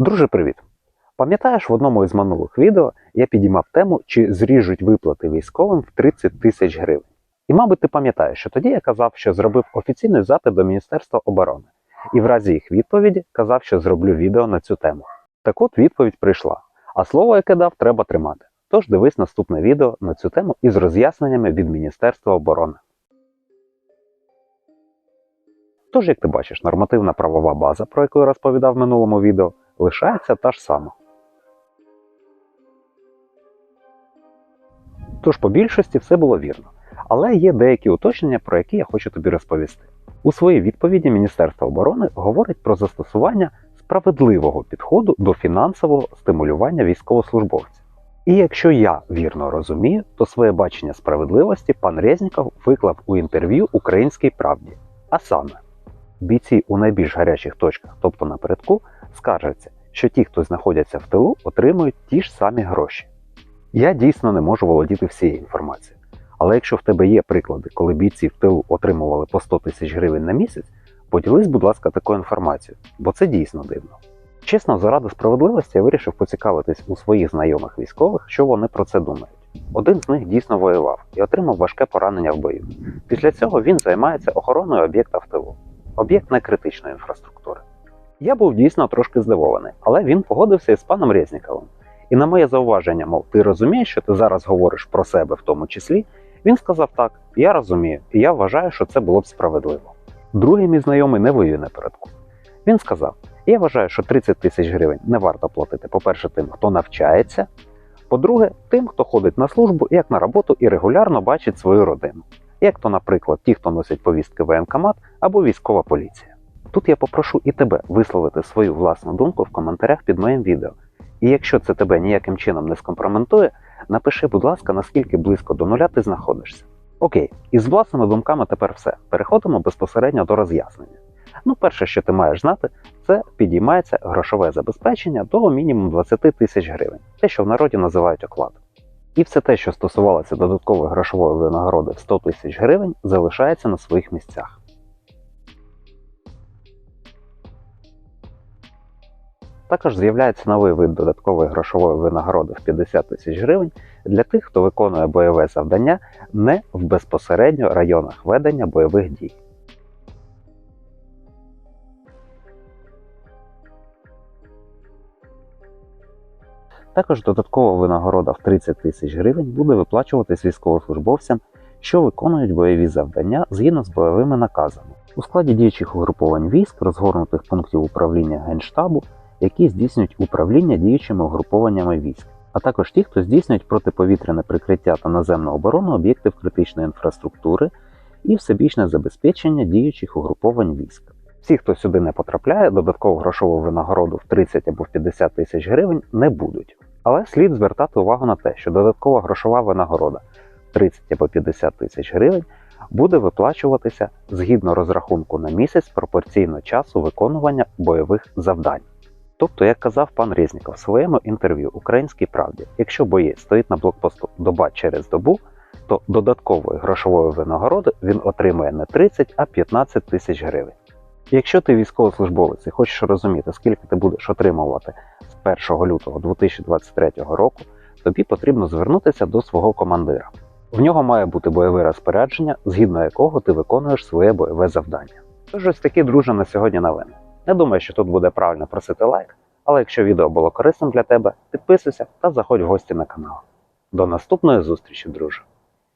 Друже, привіт! Пам'ятаєш, в одному із минулих відео я підіймав тему, чи зріжуть виплати військовим в 30 тисяч гривень. І, мабуть, ти пам'ятаєш, що тоді я казав, що зробив офіційний запит до Міністерства оборони, і в разі їх відповіді казав, що зроблю відео на цю тему. Так от відповідь прийшла, а слово, яке дав, треба тримати. Тож дивись наступне відео на цю тему із роз'ясненнями від Міністерства оборони. Тож, як ти бачиш, нормативна правова база, про яку я розповідав в минулому відео, лишається та ж сама. Тож по більшості все було вірно. Але є деякі уточнення, про які я хочу тобі розповісти. У своїй відповіді Міністерство оборони говорить про застосування справедливого підходу до фінансового стимулювання військовослужбовців. І якщо я вірно розумію, то своє бачення справедливості пан Резніков виклав у інтерв'ю Українській правді. А саме, бійці у найбільш гарячих точках, тобто напередку, скаржаться, що ті, хто знаходяться в тилу, отримують ті ж самі гроші. Я дійсно не можу володіти всією інформацією. Але якщо в тебе є приклади, коли бійці в тилу отримували по 100 тисяч гривень на місяць, поділись, будь ласка, такою інформацією, бо це дійсно дивно. Чесно, заради справедливості я вирішив поцікавитись у своїх знайомих військових, що вони про це думають. Один з них дійсно воював і отримав важке поранення в бою. Після цього він займається охороною об'єкта в тилу, об'єкт некритичної інфраструктури. Я був дійсно трошки здивований, але він погодився із паном Резніковим. І на моє зауваження, мов, ти розумієш, що ти зараз говориш про себе в тому числі, він сказав так: я розумію, і я вважаю, що це було б справедливо. Другий мій знайомий не воює напередку. Він сказав: я вважаю, що 30 тисяч гривень не варто платити, по-перше, тим, хто навчається, по-друге, тим, хто ходить на службу як на роботу і регулярно бачить свою родину, як то, наприклад, ті, хто носять повістки воєнкомат або військова поліція. Тут я попрошу і тебе висловити свою власну думку в коментарях під моїм відео. І якщо це тебе ніяким чином не скомпроментує, напиши, будь ласка, наскільки близько до нуля ти знаходишся. Окей, із власними думками тепер все. Переходимо безпосередньо до роз'яснення. Ну, перше, що ти маєш знати, це підіймається грошове забезпечення до мінімум 20 тисяч гривень, те, що в народі називають оклад. І все те, що стосувалося додаткової грошової винагороди в 100 тисяч гривень, залишається на своїх місцях. Також з'являється новий вид додаткової грошової винагороди в 50 тисяч гривень для тих, хто виконує бойове завдання не в безпосередньо районах ведення бойових дій. Також додаткова винагорода в 30 тисяч гривень буде виплачуватись військовослужбовцям, що виконують бойові завдання згідно з бойовими наказами у складі діючих угруповань військ, розгорнутих пунктів управління Генштабу, які здійснюють управління діючими угрупованнями військ, а також ті, хто здійснюють протиповітряне прикриття та наземну оборону об'єктів критичної інфраструктури і всебічне забезпечення діючих угруповань військ. Всі, хто сюди не потрапляє, додаткову грошову винагороду в 30 або в 50 тисяч гривень не будуть. Але слід звертати увагу на те, що додаткова грошова винагорода 30 або 50 тисяч гривень буде виплачуватися згідно розрахунку на місяць пропорційно часу виконування бойових завдань. Тобто, як казав пан Резніков в своєму інтерв'ю Українській правді, якщо боєць стоїть на блокпосту доба через добу, то додаткової грошової винагороди він отримує не 30, а 15 тисяч гривень. Якщо ти військовослужбовець і хочеш розуміти, скільки ти будеш отримувати з 1 лютого 2023 року, тобі потрібно звернутися до свого командира. В нього має бути бойове розпорядження, згідно якого ти виконуєш своє бойове завдання. Тож ось такі друже на сьогодні новини. Не думаю, що тут буде правильно просити лайк, але якщо відео було корисним для тебе, підписуйся та заходь в гості на канал. До наступної зустрічі, друже!